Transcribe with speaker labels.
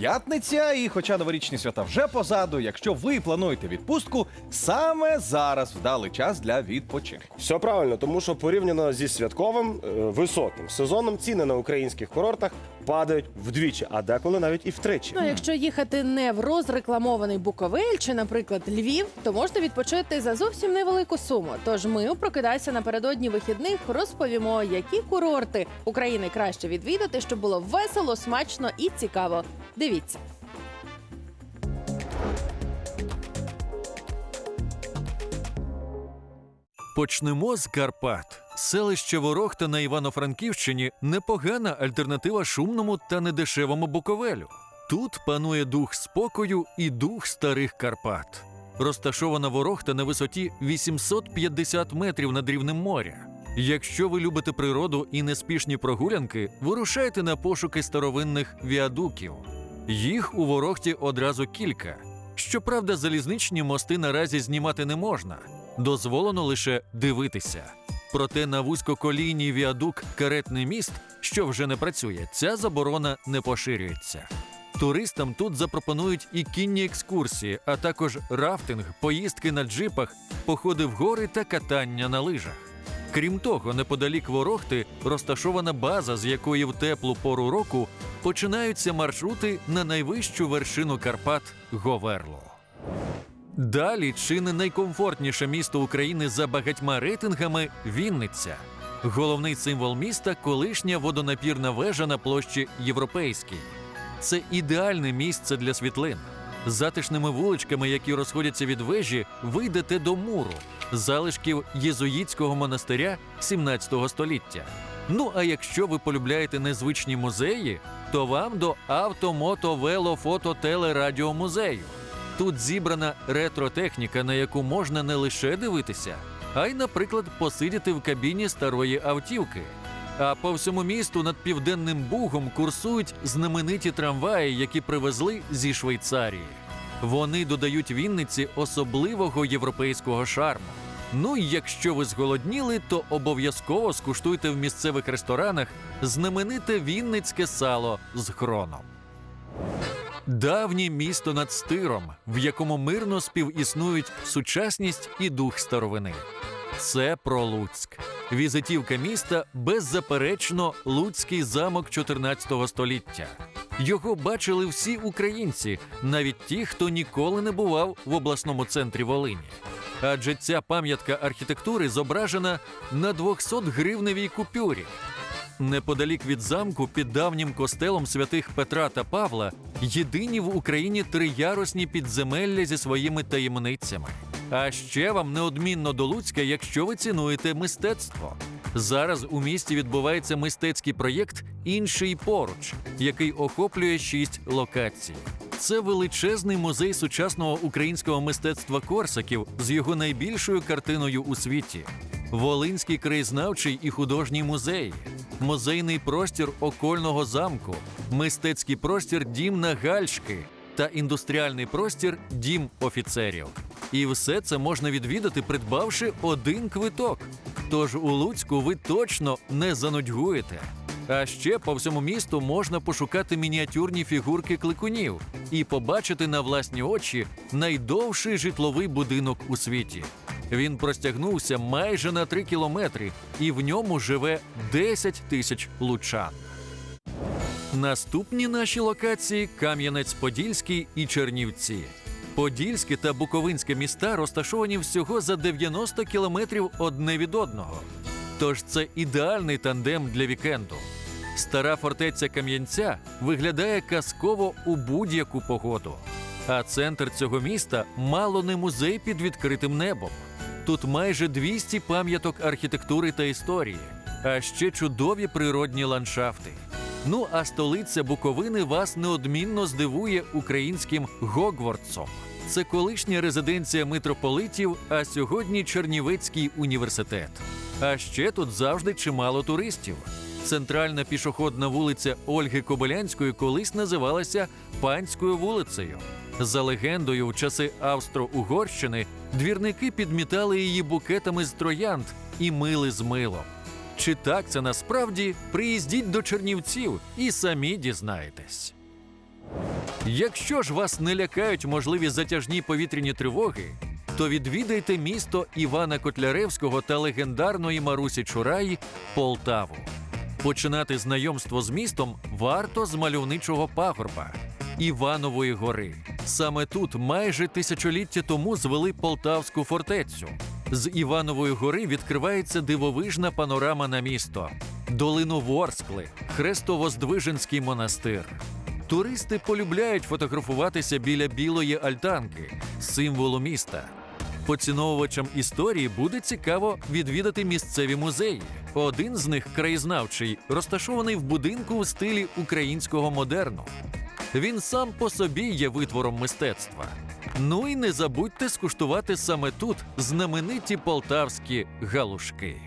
Speaker 1: п'ятниця, і хоча новорічні свята вже позаду, якщо ви плануєте відпустку, саме зараз вдалий час для відпочинку.
Speaker 2: Все правильно, тому що порівняно зі святковим е, високим сезоном ціни на українських курортах падають вдвічі, а деколи навіть і втричі.
Speaker 3: Ну, якщо їхати не в розрекламований Буковель чи, наприклад, Львів, то можна відпочити за зовсім невелику суму. Тож ми у прокидайся напередодні вихідних розповімо, які курорти України краще відвідати, щоб було весело, смачно і цікаво. Дивіться.
Speaker 4: Почнемо з Карпат. Селище Ворохта на Івано-Франківщині непогана альтернатива шумному та недешевому Буковелю. Тут панує дух спокою і дух старих Карпат. Розташована Ворохта на висоті 850 метрів над рівнем моря. Якщо ви любите природу і неспішні прогулянки, вирушайте на пошуки старовинних віадуків. Їх у Ворохті одразу кілька. Щоправда, залізничні мости наразі знімати не можна, дозволено лише дивитися. Проте на вузькоколійній віадук каретний міст, що вже не працює, ця заборона не поширюється. Туристам тут запропонують і кінні екскурсії, а також рафтинг, поїздки на джипах, походи в гори та катання на лижах. Крім того, неподалік Ворохти розташована база, з якої в теплу пору року починаються маршрути на найвищу вершину Карпат Говерло. Далі чи не найкомфортніше місто України за багатьма рейтингами Вінниця. Головний символ міста колишня водонапірна вежа на площі Європейській. Це ідеальне місце для світлин. Затишними вуличками, які розходяться від вежі, ви йдете до муру, залишків єзуїтського монастиря 17 століття. Ну а якщо ви полюбляєте незвичні музеї, то вам до авто, мото, вело, фото, теле, радіомузею. Тут зібрана ретро-техніка, на яку можна не лише дивитися, а й, наприклад, посидіти в кабіні старої автівки. А по всьому місту над південним бугом курсують знамениті трамваї, які привезли зі Швейцарії. Вони додають Вінниці особливого європейського шарму. Ну і якщо ви зголодніли, то обов'язково скуштуйте в місцевих ресторанах знамените вінницьке сало з хроном. Давнє місто над стиром, в якому мирно співіснують сучасність і дух старовини. Це про Луцьк. Візитівка міста беззаперечно Луцький замок 14 століття. Його бачили всі українці, навіть ті, хто ніколи не бував в обласному центрі Волині. Адже ця пам'ятка архітектури зображена на 200-гривневій купюрі. Неподалік від замку, під давнім костелом святих Петра та Павла, єдині в Україні триярусні підземелля зі своїми таємницями. А ще вам неодмінно до Луцька, якщо ви цінуєте мистецтво. Зараз у місті відбувається мистецький проєкт Інший поруч, який охоплює шість локацій. Це величезний музей сучасного українського мистецтва Корсаків з його найбільшою картиною у світі. Волинський краєзнавчий і художній музей, музейний простір окольного замку, мистецький простір Дім на Гальшки та індустріальний простір Дім офіцерів. І все це можна відвідати, придбавши один квиток. Тож у Луцьку ви точно не занудьгуєте. А ще по всьому місту можна пошукати мініатюрні фігурки кликунів і побачити на власні очі найдовший житловий будинок у світі. Він простягнувся майже на 3 кілометри, і в ньому живе 10 тисяч лучан. Наступні наші локації Кам'янець-Подільський і Чернівці. Подільське та Буковинське міста розташовані всього за 90 кілометрів одне від одного. Тож це ідеальний тандем для вікенду. Стара фортеця Кам'янця виглядає казково у будь-яку погоду. А центр цього міста мало не музей під відкритим небом. Тут майже 200 пам'яток архітектури та історії, а ще чудові природні ландшафти. Ну а столиця Буковини вас неодмінно здивує українським Гогвардсом. Це колишня резиденція митрополитів, а сьогодні Чернівецький університет. А ще тут завжди чимало туристів. Центральна пішохідна вулиця Ольги Кобилянської колись називалася Панською вулицею. За легендою, в часи Австро-Угорщини двірники підмітали її букетами з троянд і мили з милом. Чи так це насправді? Приїздіть до Чернівців і самі дізнаєтесь. Якщо ж вас не лякають можливі затяжні повітряні тривоги, то відвідайте місто Івана Котляревського та легендарної Марусі Чураї Полтаву. Починати знайомство з містом варто з мальовничого пагорба Іванової гори. Саме тут майже тисячоліття тому звели Полтавську фортецю. З Іванової гори відкривається дивовижна панорама на місто, долину Ворскли, Хрестово-Здвиженський монастир. Туристи полюбляють фотографуватися біля білої альтанки, символу міста. Поціновувачам історії буде цікаво відвідати місцеві музеї. Один з них краєзнавчий, розташований в будинку у стилі українського модерну. Він сам по собі є витвором мистецтва. Ну і не забудьте скуштувати саме тут знамениті полтавські галушки.